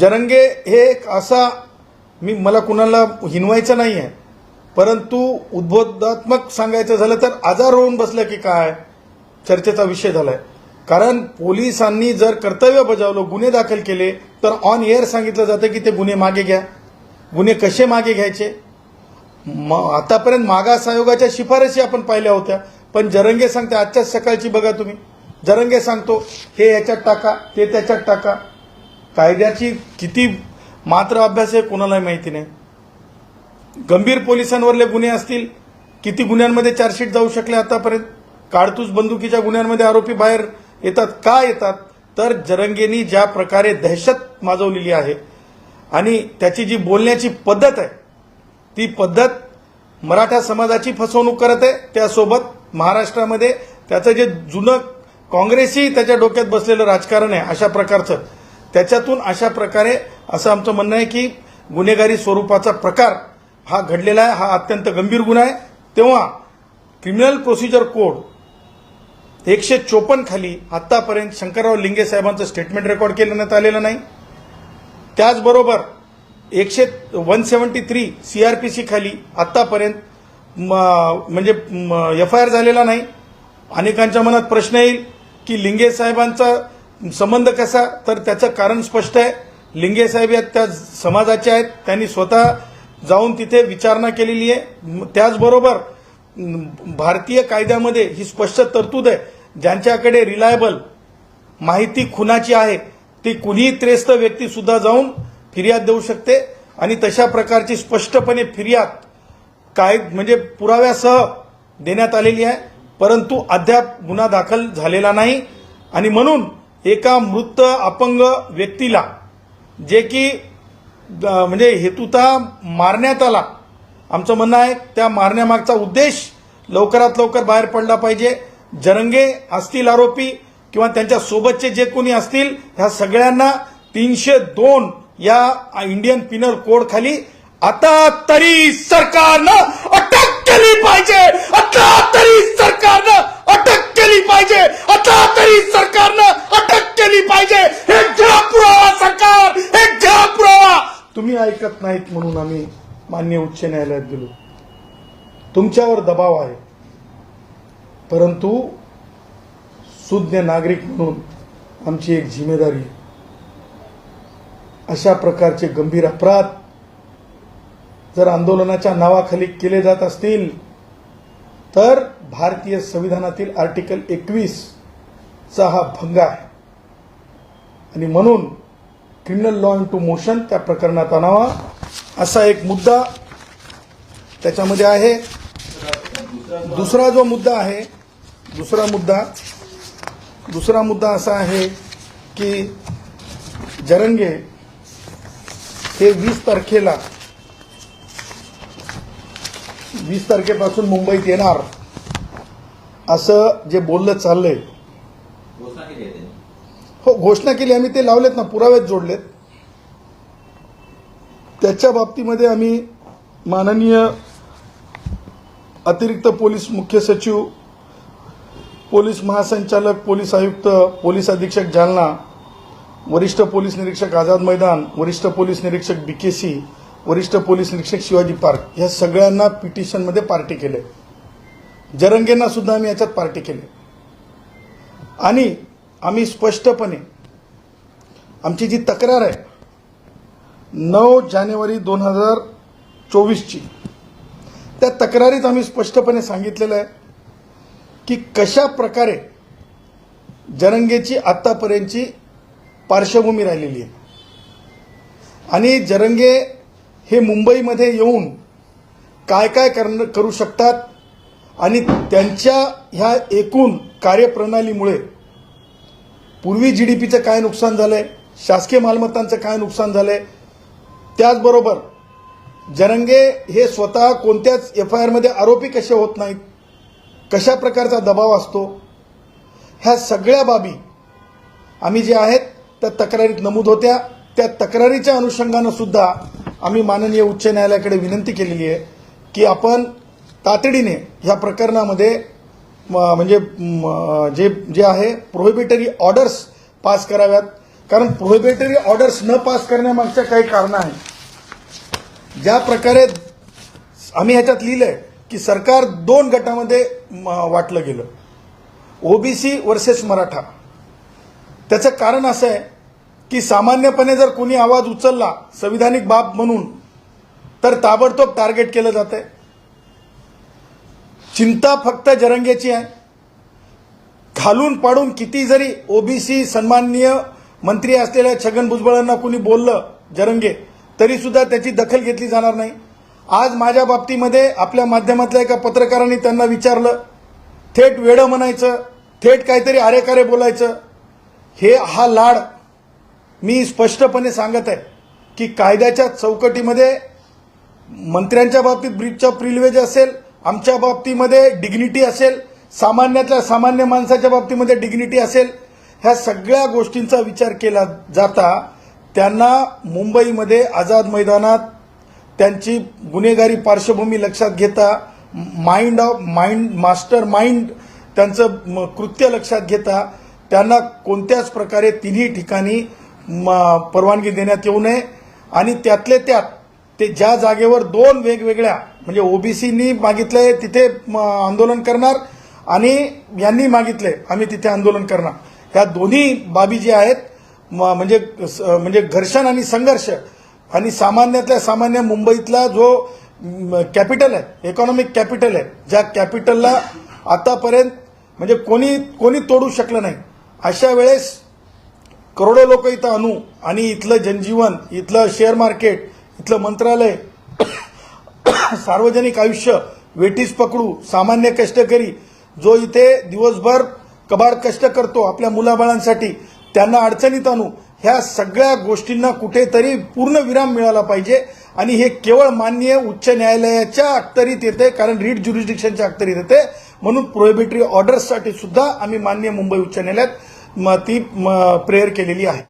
जरंगे हे एक असा मी मला कुणाला हिनवायचं नाही आहे परंतु उद्बोधात्मक सांगायचं झालं तर आजार होऊन बसलं की काय? चर्चेचा विषय झालाय. कारण पोलिसांनी जर कर्तव्य बजावलं गुन्हे दाखल केले तर ऑन एअर सांगितलं जातं की ते गुन्हे मागे घ्या. गुन्हे कसे मागे घ्यायचे? म- आतापर्यंत मागास आयोगाच्या शिफारशी आपण पाहिल्या होत्या. पण जरंगे सांगते आजच्याच सकाळची बघा तुम्ही. जरंगे सांगतो हे याच्यात टाका ते त्याच्यात टाका. कायद्याची किती मात्र अभ्यास आहे कोणालाही माहिती नाही. गंभीर पोलिसांवरले गुन्हे असतील किती गुन्ह्यांमध्ये चार्जशीट जाऊ शकले आतापर्यंत? काडतूस बंदुकीच्या गुन्ह्यांमध्ये आरोपी बाहेर येतात का येतात? तर जरंगेनी ज्या प्रकारे दहशत माजवलेली आहे आणि त्याची जी बोलण्याची पद्धत आहे ती पद्धत मराठा समाजाची फसवणूक करत आहे त्यासोबत महाराष्ट्रामध्ये त्याचं जे जुनं काँग्रेसही त्याच्या डोक्यात बसलेलं राजकारण आहे अशा प्रकारचं त्याच्यातून अशा प्रकारे असं आमचं म्हणणं आहे की गुन्हेगारी स्वरूपाचा प्रकार हा घडलेला आहे हा अत्यंत गंभीर गुन्हा आहे. तेव्हा क्रिमिनल प्रोसिजर कोड एकशे चोपन्न खाली आतापर्यंत शंकरराव लिंगे साहेबांचं स्टेटमेंट रेकॉर्ड केल्यानंतर आलेलं नाही. त्याचबरोबर एकशे वन सेवन्टी थ्री सीआरपीसी खाली आतापर्यंत म्हणजे एफ आय आर झालेला नाही. अनेकांच्या मनात प्रश्न येईल की लिंगे साहेबांचा संबंध कसा? तर त्याचं कारण स्पष्ट आहे. लिंगे साहेब या त्या समाजाचे आहेत. त्यांनी स्वतः जाऊन तिथे विचारणा केलेली आहे. त्याचबरोबर भारतीय कायद्यामध्ये ही स्पष्ट तरतूद आहे. ज्यांच्याकडे रिलायबल माहिती खुनाची आहे ती कुणीही त्रेस्त व्यक्तीसुद्धा जाऊन फिर्याद देऊ शकते. आणि तशा प्रकारची स्पष्टपणे फिर्याद काय म्हणजे पुराव्यासह देण्यात आलेली आहे. परंतु अद्याप गुन्हा दाखल झालेला नाही. आणि म्हणून एका मृत अपंग व्यक्तीला जे की म्हणजे हेतुता मारण्यात आला. आमचं म्हणणं आहे त्या मारण्यामागचा उद्देश लवकरात लवकर बाहेर पडला पाहिजे. जरंगे असतील आरोपी किंवा त्यांच्या सोबतचे जे कोणी असतील ह्या सगळ्यांना तीनशे दोन या इंडियन पिनल कोड खाली आता तरी सरकारनं अटक केली पाहिजे. आता तरी सरकारनं केली पाहिजे. आता तरी सरकारनं अटक केली पाहिजे. हे घ्या पुरावा सरकार. हे घ्या पुरावा. तुम्ही ऐकत नाहीत म्हणून आम्ही मान्य उच्च न्यायालयात गेलो तुमच्यावर दबाव आहे. परंतु सुज्ञ नागरिक म्हणून आमची एक जिम्मेदारी आहे. अशा प्रकारचे गंभीर अपराध जर आंदोलनाच्या नावाखाली केले जात असतील तर भारतीय संविधानातील आर्टिकल एकवीस चा हा भंग आहे. आणि म्हणून criminal law in to motion त्या प्रकरणात आणावा असा एक मुद्दा त्याच्यामध्ये आहे. दुसरा जो मुद्दा आहे दुसरा मुद्दा दुसरा मुद्दा असा आहे की जरंगे हे वीस तारखेला वीस तारखेपासून मुंबईत येणार. असं जे बोललं चाललंय. हो घोषणा केली. आम्ही ते लावलेत ना पुराव्यात जोडलेत. त्याच्या बाबतीमध्ये आम्ही माननीय अतिरिक्त पोलीस मुख्य सचिव पोलीस महासंचालक पोलीस आयुक्त पोलीस अधीक्षक जालना वरिष्ठ पोलीस निरीक्षक आझाद मैदान वरिष्ठ पोलीस निरीक्षक बीकेसी वरिष्ठ पोलीस निरीक्षक शिवाजी पार्क या सगळ्यांना पिटिशनमध्ये पार्टी केले जरंगेंना सुद्धा आम्ही याच्यात पार्टी केले. आणि आम्ही स्पष्टपणे आमची जी तक्रार आहे नऊ जानेवारी दोन हजार चोवीसची त्या तक्रारीत आम्ही स्पष्टपणे सांगितलेलं आहे की कशा प्रकारे जरंगेची आत्तापर्यंतची पार्श्वभूमी राहिलेली आहे. आणि जरंगे हे मुंबईमध्ये येऊन काय काय करू शकतात आणि त्यांच्या ह्या एकूण कार्यप्रणालीमुळे पूर्वी जी डी पीचं काय नुकसान झालंय शासकीय मालमत्तांचं काय नुकसान झालंय त्याचबरोबर जरंगे हे स्वतः कोणत्याच एफ आय आरमध्ये आरोपी कसे होत नाहीत कशा प्रकारचा दबाव असतो ह्या सगळ्या बाबी आम्ही जे आहेत त्या तक्रारीत नमूद होत्या. त्या तक्रारीच्या अनुषंगानं सुद्धा आम्ही माननीय उच्च न्यायालयाकडे विनंती केलेली आहे की आपण तातडीने ह्या प्रकरणामध्ये म- म्हणजे जे जे आहे प्रोहिबिटरी ऑर्डर्स पास कराव्यात. कारण प्रोहिबिटरी ऑर्डर्स न पास करण्यामागच्या काही कारणं आहेत. ज्या प्रकारे आम्ही ह्याच्यात लिहिलंय की सरकार दोन गटामध्ये म, वाटलं गेलं. OBC versus Maratha. त्याचं कारण असं आहे की सामान्यपणे जर कोणी आवाज उचलला संविधानिक बाब म्हणून तर ताबडतोब टार्गेट केलं जात आहे चिंता फक्त जरंगेची आहे. खालून पाडून किती जरी ओबीसी सन्माननीय मंत्री असलेल्या छगन भुजबळांना कुणी बोललं जरंगे तरी सुद्धा त्याची दखल घेतली जाणार नाही. आज माझ्या बाबतीमध्ये आपल्या माध्यमातल्या एका पत्रकारांनी त्यांना विचारलं थेट वेडं म्हणायचं थेट काहीतरी आरेकारे बोलायचं. हे हा लाड मी स्पष्टपणे सांगत आहे की कायद्याच्या चौकटीमध्ये मंत्र्यांच्या बाबतीत ब्रिजचा प्रिलवेज असेल आमच्या बाबतीमध्ये डिग्निटी असेल सामान्यातल्या सामान्य माणसाच्या बाबतीमध्ये डिग्निटी असेल ह्या सगळ्या गोष्टींचा विचार केला जाता त्यांना मुंबईमध्ये आझाद मैदानात त्यांची गुन्हेगारी पार्श्वभूमी लक्षात घेता mind of mind master mind त्यांचं म, कृत्य लक्षात घेता त्यांना कोणत्याच प्रकारे तिन्ही ठिकाणी म, परवानगी देण्यात येऊ नये. आणि त्यातले त्यात ते ज्या जागेवर दोन वेगवेगळ्या म्हणजे ओबीसीनी मागितलंय तिथे आंदोलन करणार आणि यांनी मागितलंय आम्ही तिथे आंदोलन करणार. ह्या दोन्ही बाबी ज्या आहेत म, म्हणजे स- म्हणजे घर्षण आणि संघर्ष आणि सामान्यातल्या सामान्य मुंबईतला जो कॅपिटल आहे इकॉनॉमिक कॅपिटल आहे ज्या कॅपिटलला आतापर्यंत म्हणजे कोणी कोणी तोडू शकलं नाही. अशा वेळेस करोडो लोक इथं आणू आणि इथलं जनजीवन इथलं शेअर मार्केट इथलं मंत्रालय सार्वजनिक आयुष्य वेटीस पकडू सामान्य कष्टकरी जो इथे दिवसभर कबाड कष्ट करतो आपल्या मुलाबाळांसाठी त्यांना अडचणीत आणू ह्या सगळ्या गोष्टींना कुठेतरी पूर्ण विराम मिळाला पाहिजे. आणि हे केवळ मान्य उच्च न्यायालयाच्या अखतरीत येते कारण रीड ज्युरिस्डिक्शनच्या अखतरीत येते. म्हणून प्रोहिबिटरी ऑर्डर्ससाठी सुद्धा आम्ही मान्य मुंबई उच्च न्यायालयात ती प्रेयर केलेली आहे.